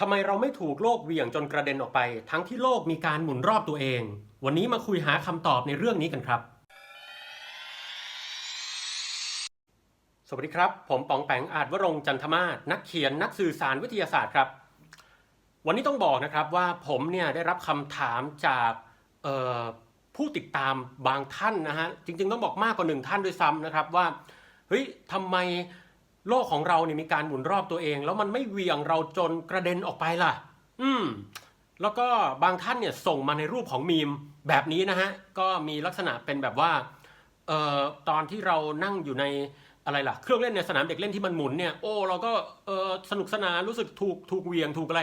ทำไมเราไม่ถูกโลกเหวี่ยงจนกระเด็นออกไป ทั้งที่โลกมีการหมุนรอบตัวเอง วันนี้มาคุยหาคำตอบในเรื่องนี้กันครับ สวัสดีครับ ผมปองแปงอาจวรงจันทมาศนักเขียนนักสื่อสารวิทยาศาสตร์ครับ วันนี้ต้องบอกนะครับว่าผมเนี่ยได้รับคำถามจากผู้ติดตามบางท่านนะฮะจริง ๆ ต้องบอกมากกว่าหนึ่งท่านด้วยซ้ำนะครับว่าเฮ้ยทำไม โลกของเราเนี่ยมีการหมุนรอบตัวเอง แล้วมันไม่เวียงเราจนกระเด็นออกไปล่ะ อืม แล้วก็บางท่านเนี่ยส่งมาในรูปของมีมแบบนี้นะฮะ ก็มีลักษณะเป็นแบบว่า เอ่อ ตอนที่เรานั่งอยู่ในอะไรล่ะ เครื่องเล่นในสนามเด็กเล่นที่มันหมุนเนี่ย โอ้ เราก็ เออสนุกสนานรู้สึกถูก ถูกเวียง ถูกอะไร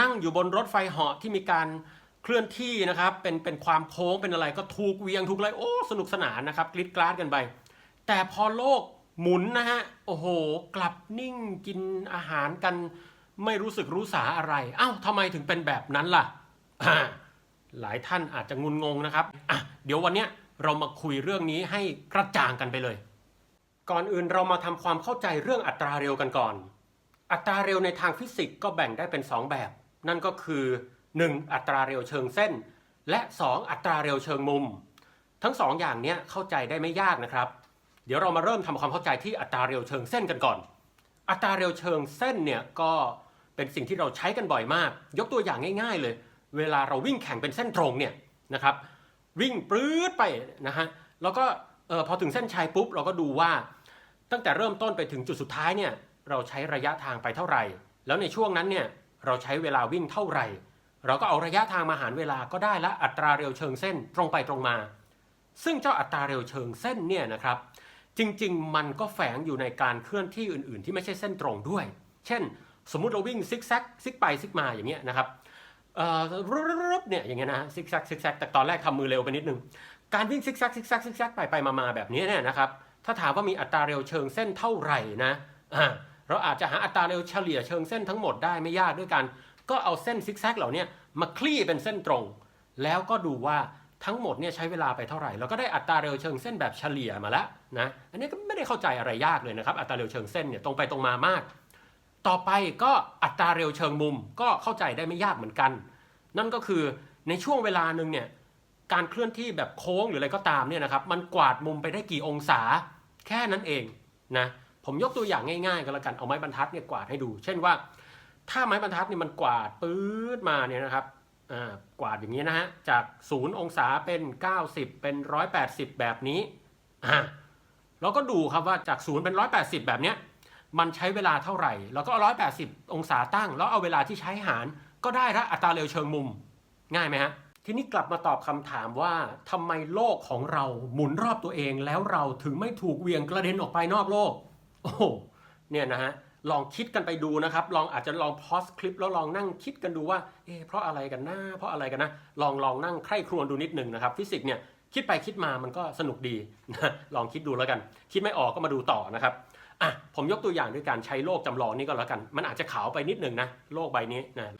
นั่งอยู่บนรถไฟเหาะที่มีการเคลื่อนที่นะครับ เป็น เป็นความโค้ง เป็นอะไร ก็ถูกเวียง ถูกอะไร โอ้ สนุกสนานนะครับ กริดกราดกันไป แต่พอโลก หมุนนะฮะ โอ้โห กลับนิ่งกินอาหารกัน ไม่รู้สึกรู้สาอะไรอ้าวทำไมถึงเป็นแบบนั้นล่ะ หลายท่านอาจจะงุนงงนะครับอะเดี๋ยววันเนี้ยเรามาคุยเรื่องนี้ให้กระจ่างกันไปเลย ก่อนอื่นเรามาทำความเข้าใจเรื่องอัตราเร็วกันก่อน อัตราเร็วในทางฟิสิกส์ก็แบ่งได้เป็น 2 แบบ นั่นก็คือ 1. อัตราเร็วเชิงเส้น และ 2. อัตราเร็วเชิงมุม ทั้งสองอย่างเนี้ยเข้าใจได้ไม่ยากนะครับ ดี๋ยวเรามาเริ่มทำความเข้าใจที่อัตราเร็วเชิงเส้นกันก่อน อัตราเร็วเชิงเส้นเนี่ยก็เป็นสิ่งที่เราใช้กันบ่อยมาก ยกตัวอย่างง่าย ๆ เลย เวลาเราวิ่งแข่งเป็นเส้นตรงเนี่ยนะครับ วิ่งปลื้ดไปนะฮะแล้วก็เออพอถึงเส้นชัยปุ๊บเราก็ดูว่า ตั้งแต่เริ่มต้นไปถึงจุดสุดท้ายเนี่ยเราใช้ระยะทางไปเท่าไหร่ แล้วในช่วงนั้นเนี่ยเราใช้เวลาวิ่งเท่าไหร่ เราก็เอาระยะทางมาหารเวลาก็ได้ละอัตราเร็วเชิงเส้นตรงไปตรงมา ซึ่งเจ้าอัตราเร็วเชิงเส้นเนี่ยนะครับ จริง ๆ มันก็แฝงอยู่ในการเคลื่อนที่อื่น ๆ ที่ไม่ใช่เส้นตรงด้วย เช่น สมมุติเราวิ่งซิกแซกซิกไปซิกมาอย่างเงี้ยนะครับเอ่อรึบเนี่ยอย่างเงี้ยนะซิกแซกซิกแซกแต่ตอนแรกทำมือเร็วไปนิดนึง การวิ่งซิกแซกซิกแซกซิกแซกไปไปมาแบบนี้เนี่ยนะครับ ถ้าถามว่ามีอัตราเร็วเชิงเส้นเท่าไหร่นะอ่าเราอาจจะหาอัตราเร็วเฉลี่ยเชิงเส้นทั้งหมดได้ไม่ยากด้วยกัน ก็เอาเส้นซิกแซกเหล่านี้มาคลี่เป็นเส้นตรง แล้วก็ดูว่า ทั้งหมดเนี่ยใช้เวลาไปเท่าไหร่ แล้วก็ได้อัตราเร็วเชิงเส้นแบบเฉลี่ยมาแล้วนะ อันนี้ก็ไม่ได้เข้าใจอะไรยากเลยนะครับ อัตราเร็วเชิงเส้นเนี่ยตรงไปตรงมามาก ต่อไปก็อัตราเร็วเชิงมุมก็เข้าใจได้ไม่ยากเหมือนกัน นั่นก็คือในช่วงเวลาหนึ่งเนี่ยการเคลื่อนที่แบบโค้งหรืออะไรก็ตามเนี่ยนะครับ มันกวาดมุมไปได้กี่องศา แค่นั้นเองนะ ผมยกตัวอย่างง่ายๆ ก็แล้วกัน เอาไม้บรรทัดเนี่ยกวาดให้ดู เช่นว่า ถ้าไม้บรรทัดเนี่ยมันกวาดปื๊ดมาเนี่ยนะครับ กวาดอย่างนี้นะฮะ จาก 0 องศาเป็น 90 เป็น 180 แบบนี้เราก็ดูครับว่าจาก 0 เป็น 180 แบบเนี้ยมันใช้เวลาเท่าไหร่ แล้วก็เอา180 องศาตั้ง แล้วเอาเวลาที่ใช้หาร ก็ได้ละอัตราเร็วเชิงมุม ง่ายไหมฮะ ทีนี้กลับมาตอบคำถามว่าทำไมโลกของเราหมุนรอบตัวเอง แล้วเราถึงไม่ถูกเวียงกระเด็นออกไปนอกโลก โอ้เนี่ยนะฮะ ลองคิดกันไปดูนะครับ ลองอาจจะลองพอสคลิปแล้วลองนั่งคิดกันดูว่า เอ๊เพราะอะไรกันนะเพราะอะไรกันนะ ลองลองนั่งใคร่ครวญดูนิดหนึ่งนะครับ ฟิสิกส์เนี่ยคิดไปคิดมามันก็สนุกดีนะลองคิดดูแล้วกัน คิดไม่ออกก็มาดูต่อนะครับอะผมยกตัวอย่างด้วยการใช้โลกจำลองนี่ก็แล้วกัน มันอาจจะขาวไปนิดหนึ่งนะโลกใบนี้นะ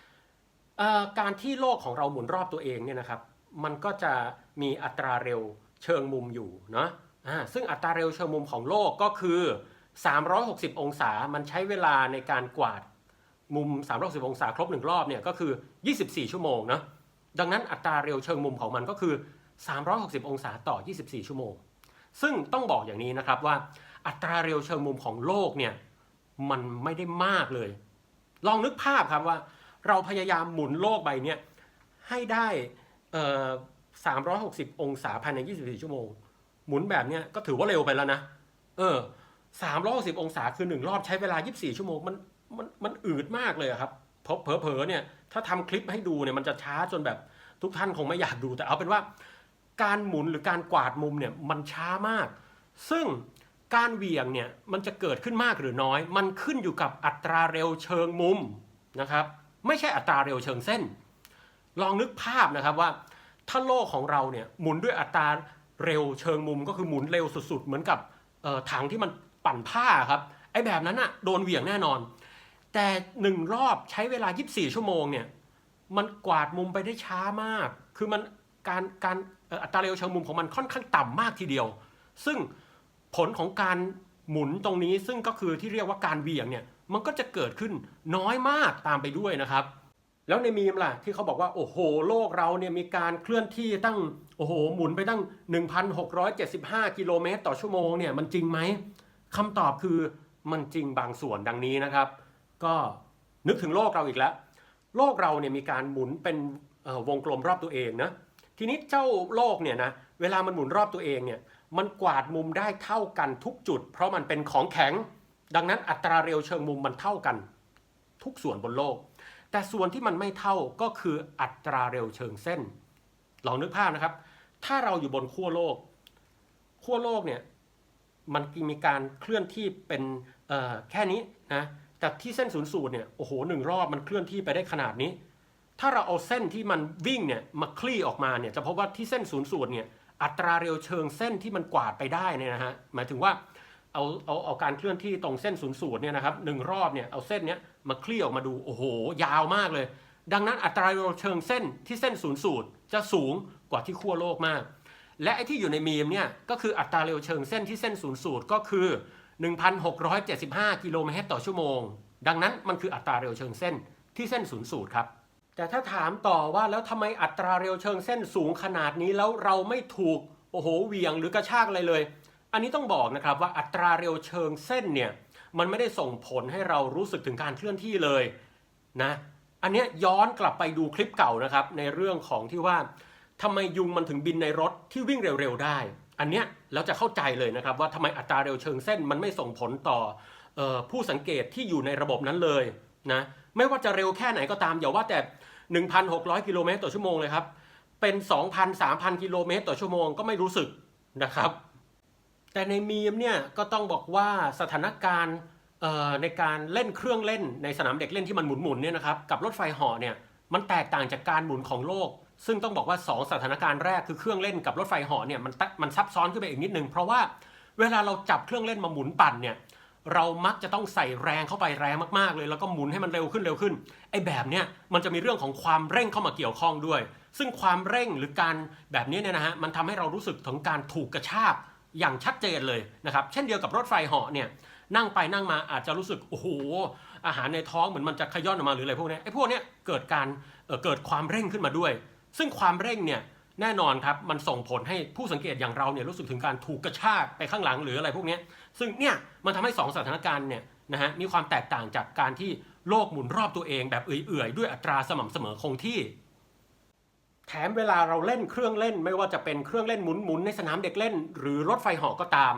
การที่โลกของเราหมุนรอบตัวเองเนี่ยนะครับ มันก็จะมีอัตราเร็วเชิงมุมอยู่เนาะอ่าซึ่งอัตราเร็วเชิงมุมของโลกก็คือ 360 องศา มันใช้เวลาในการกวาดมุม 360 องศาครบหนึ่งรอบเนี่ยก็คือ 24 ชั่วโมงเนาะดังนั้นอัตราเร็วเชิงมุมของมันก็คือ 360 องศาต่อ 24 ชั่วโมง ซึ่งต้องบอกอย่างนี้นะครับว่าอัตราเร็วเชิงมุมของโลกเนี่ยมันไม่ได้มากเลย ลองนึกภาพครับว่า เราพยายามหมุนโลกใบนี้ให้ได้360 องศาภายใน 24 ชั่วโมง หมุนแบบเนี้ยก็ถือว่าเร็วไปแล้วนะ เออ 360 องศาคือหนึ่งรอบใช้เวลา 24 ชั่วโมงมันมันมันอืดมากเลยครับเพอเผลอๆเนี่ยถ้าทำคลิปให้ดูเนี่ยมันจะช้าจนแบบทุกท่านคงไม่อยากดูแต่เอาเป็นว่า การหมุนหรือการกวาดมุมเนี่ยมันช้ามาก ซึ่งการเหวี่ยงเนี่ยมันจะเกิดขึ้นมากหรือน้อย มันขึ้นอยู่กับอัตราเร็วเชิงมุมนะครับ ไม่ใช่อัตราเร็วเชิงเส้น ลองนึกภาพนะครับว่า ถ้าโลกของเราเนี่ยหมุนด้วยอัตราเร็วเชิงมุมก็คือหมุนเร็วสุดๆ เหมือนกับถังที่มัน ปั่นผ้าครับไอ้แบบนั้นอะโดนเหวี่ยงแน่นอน แต่หนึ่งรอบใช้เวลา 24 ชั่วโมงเนี่ยมันกวาดมุมไปได้ช้ามาก คือมันการการอัตราเร็วเชิงมุมของมันค่อนข้างต่ำมากทีเดียว ซึ่งผลของการหมุนตรงนี้ซึ่งก็คือที่เรียกว่าการเหวี่ยงเนี่ยมันก็จะเกิดขึ้นน้อยมากตามไปด้วยนะครับ แล้วในมีมล่ะที่เขาบอกว่า โอ้โห โลกเราเนี่ยมีการเคลื่อนที่ตั้งโอ้โหหมุนไปตั้ง 1,675 กิโลเมตรต่อชั่วโมงเนี่ยมันจริงไหม คำตอบคือมันจริงบางส่วนดังนี้นะครับ ก็นึกถึงโลกเราอีกแล้ว โลกเราเนี่ยมีการหมุนเป็นวงกลมรอบตัวเองนะทีนี้เจ้าโลกเนี่ยนะเวลามันหมุนรอบตัวเองเนี่ยมันกวาดมุมได้เท่ากันทุกจุด เพราะมันเป็นของแข็ง ดังนั้นอัตราเร็วเชิงมุมมันเท่ากัน ทุกส่วนบนโลก แต่ส่วนที่มันไม่เท่าก็คืออัตราเร็วเชิงเส้นลองนึกภาพนะครับ ถ้าเราอยู่บนขั้วโลกขั้วโลกเนี่ย มันมีการเคลื่อนที่เป็นแค่นี้นะแต่ที่เส้นศูนย์สูตรเนี่ยโอ้โหหนึ่งรอบมันเคลื่อนที่ไปได้ขนาดนี้ ถ้าเราเอาเส้นที่มันวิ่งเนี่ยมาคลี่ออกมาเนี่ยจะพบว่าที่เส้นศูนย์สูตรเนี่ยอัตราเร็วเชิงเส้นที่มันกวาดไปได้เนี่ยนะฮะหมายถึงว่าเอาเอาเอาการเคลื่อนที่ตรงเส้นศูนย์สูตรเนี่ยนะครับหนึ่งรอบเนี่ยเอาเส้นเนี้ยมาคลี่ออกมาดูโอ้โห ยาวมากเลย ดังนั้นอัตราเร็วเชิงเส้นที่เส้นศูนย์สูตรจะสูงกว่าที่ขั้วโลกมาก และไอ้ที่อยู่ในมีมเนี่ยก็คืออัตราเร็วเชิงเส้นที่เส้นศูนย์สูตรก็คือ 1,675 กิโลเมตรต่อชั่วโมง ดังนั้นมันคืออัตราเร็วเชิงเส้นที่เส้นศูนย์สูตรครับ แต่ถ้าถามต่อว่าแล้วทำไมอัตราเร็วเชิงเส้นสูงขนาดนี้แล้วเราไม่ถูกโอ้โหเวียงหรือกระชากอะไรเลย อันนี้ต้องบอกนะครับว่าอัตราเร็วเชิงเส้นเนี่ยมันไม่ได้ส่งผลให้เรารู้สึกถึงการเคลื่อนที่เลยนะ อันนี้ย้อนกลับไปดูคลิปเก่านะครับในเรื่องของที่ว่า ทำไมยุงมันถึงบินในรถที่วิ่งเร็วๆได้ อันเนี้ยเราจะเข้าใจเลยนะครับว่าทำไมอัตราเร็วเชิงเส้นมันไม่ส่งผลต่อออผู้สังเกตที่อยู่ในระบบนั้นเลยนะไม่ว่าจะเร็วแค่ไหนก็ตามอย่าว่าแต่ 1,600 กิโลเมตรต่อชั่วโมงเลยครับ เป็น 2,000 3,000 กิโลเมตรต่อชั่วโมงก็ไม่รู้สึกนะครับ แต่ในมีมเนี่ยก็ต้องบอกว่าสถานการณ์ในการเล่นเครื่องเล่นในสนามเด็กเล่นที่มันหมุนๆเนี่ยนะครับกับรถไฟหาะเนี่ยมันแตกต่างจากการหมุนของโลก ซึ่งต้องบอกว่า 2 สถานการณ์แรกคือเครื่องเล่นกับรถไฟเหาะเนี่ยมันมันซับซ้อนขึ้นไปอีกนิดนึง เพราะว่าเวลาเราจับเครื่องเล่นมาหมุนปั่นเนี่ยเรามักจะต้องใส่แรงเข้าไปแรงมากๆเลย แล้วก็หมุนให้มันเร็วขึ้นเร็วขึ้นไอ้แบบเนี้ยมันจะมีเรื่องของความเร่งเข้ามาเกี่ยวข้องด้วย ซึ่งความเร่งหรือการแบบนี้เนี่ยนะฮะมันทำให้เรารู้สึกถึงการถูกกระชากอย่างชัดเจนเลยนะครับเช่นเดียวกับรถไฟเหาะเนี่ยนั่งไปนั่งมาอาจจะรู้สึกโอ้โหอาหารในท้องเหมือนมันจะขย้อนออกมาหรืออะไรพวกนี้ไอ้พวกเนี้ยเกิดการเเกิดความเร่งขึ้นมาด้วย ซึ่งความเร่งเนี่ยแน่นอนครับมันส่งผลให้ผู้สังเกตอย่างเราเนี่ยรู้สึกถึงการถูกกระชากไปข้างหลังหรืออะไรพวกนี้ซึ่งเนี่ยมันทำให้สองสถานการณ์เนี่ยนะฮะมีความแตกต่างจากการที่โลกหมุนรอบตัวเองแบบเอื่อยๆ ด้วยอัตราสม่ำเสมอคงที่ แถมเวลาเราเล่นเครื่องเล่น ไม่ว่าจะเป็นเครื่องเล่นหมุนๆในสนามเด็กเล่น หรือรถไฟเหาะก็ตาม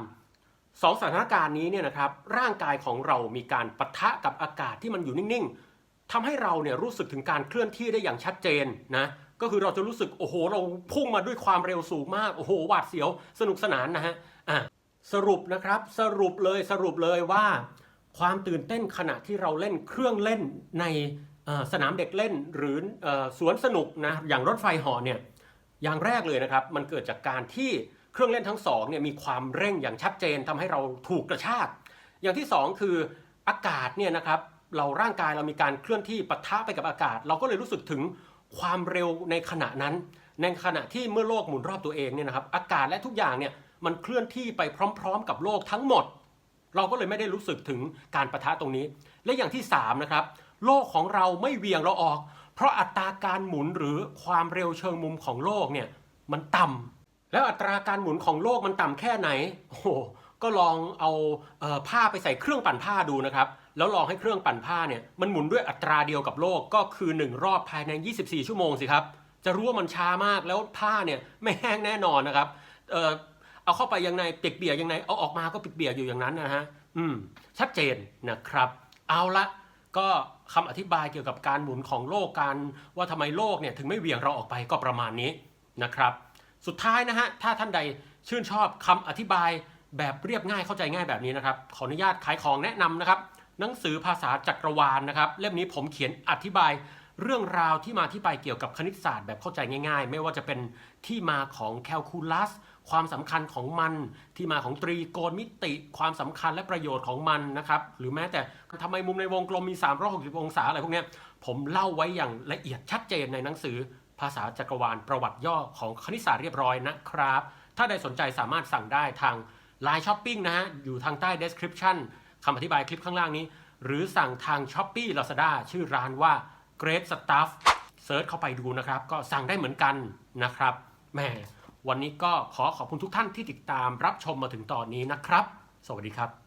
สองสถานการณ์นี้เนี่ยนะครับร่างกายของเรามีการปะทะกับอากาศที่มันอยู่นิ่งๆทำให้เราเนี่ยรู้สึกถึงการเคลื่อนที่ได้อย่างชัดเจนนะ ก็คือเราจะรู้สึกโอ้โห เราพุ่งมาด้วยความเร็วสูงมากโอ้โหหวาดเสียวสนุกสนานนะฮะอะสรุปนะครับสรุปเลยสรุปเลยว่า ความตื่นเต้นขณะที่เราเล่นเครื่องเล่นในสนามเด็กเล่นหรือเอ่อสวนสนุกนะอย่างรถไฟเหาะเนี่ยอย่างแรกเลยนะครับมันเกิดจากการที่เครื่องเล่นทั้งสองเนี่ยมีความเร่งอย่างชัดเจนทำให้เราถูกกระชากอย่างที่สองคืออากาศเนี่ยนะครับเราร่างกายเรามีการเคลื่อนที่ปะทะไปกับอากาศ เราก็เลยรู้สึกถึง ความเร็วในขณะนั้น ในขณะที่เมื่อโลกหมุนรอบตัวเองเนี่ยนะครับอากาศและทุกอย่างเนี่ยมันเคลื่อนที่ไปพร้อม ๆ กับโลกทั้งหมด เราก็เลยไม่ได้รู้สึกถึงการประทะตรงนี้ และอย่างที่3นะครับโลกของเราไม่เวียงเราออก เพราะอัตราการหมุนหรือความเร็วเชิงมุมของโลกเนี่ยมันต่ำแล้วอัตราการหมุนของโลกมันต่ำแค่ไหนโอ้ ก็ลองเอาเออผ้าไปใส่เครื่องปั่นผ้าดูนะครับ แล้วลองให้เครื่องปั่นผ้าเนี่ยมันหมุนด้วยอัตราเดียวกับโลกก็คือ 1 รอบภายใน 24 ชั่วโมงสิครับ จะรู้ว่ามันช้ามากแล้วผ้าเนี่ยไม่แห้งแน่นอนนะครับเออเอาเข้าไปยังไงเปียกๆยังไงเอาออกมาก็เปียกๆอยู่อย่างนั้นนะฮะอืมชัดเจนนะครับ เอาละก็คำอธิบายเกี่ยวกับการหมุนของโลกการว่าทำไมโลกเนี่ยถึงไม่เหวี่ยงเราออกไปก็ประมาณนี้นะครับ สุดท้ายนะฮะถ้าท่านใดชื่นชอบคำอธิบาย แบบเรียบง่ายเข้าใจง่ายแบบนี้นะครับ ขออนุญาตขายของแนะนำนะครับ หนังสือภาษาจักรวาลนะครับ เล่มนี้ผมเขียนอธิบายเรื่องราวที่มาที่ไปเกี่ยวกับคณิตศาสตร์แบบเข้าใจง่ายๆ ไม่ว่าจะเป็นที่มาของแคลคูลัส ความสำคัญของมัน ที่มาของตรีโกณมิติ ความสำคัญและประโยชน์ของมันนะครับ หรือแม้แต่ทำไมมุมในวงกลมมี 360 องศาอะไรพวกนี้ผมเล่าไว้อย่างละเอียดชัดเจนในหนังสือ ภาษาจักรวาลประวัติย่อของคณิตศาสตร์เรียบร้อยนะครับ ถ้าใดสนใจสามารถสั่งได้ทาง ไลน์ช้อปปิ้งนะฮะ อยู่ทางใต้ description คำอธิบายคลิปข้างล่างนี้ หรือสั่งทาง s h อ p e e Lazada ชื่อร้านว่า Great Stuff เซิร์ชเข้าไปดูนะครับ ก็สั่งได้เหมือนกันนะครับแหมวันนี้ก็ขอขอบคุณทุกท่านที่ติดตามรับชมมาถึงตอนนี้นะครับ สวัสดีครับ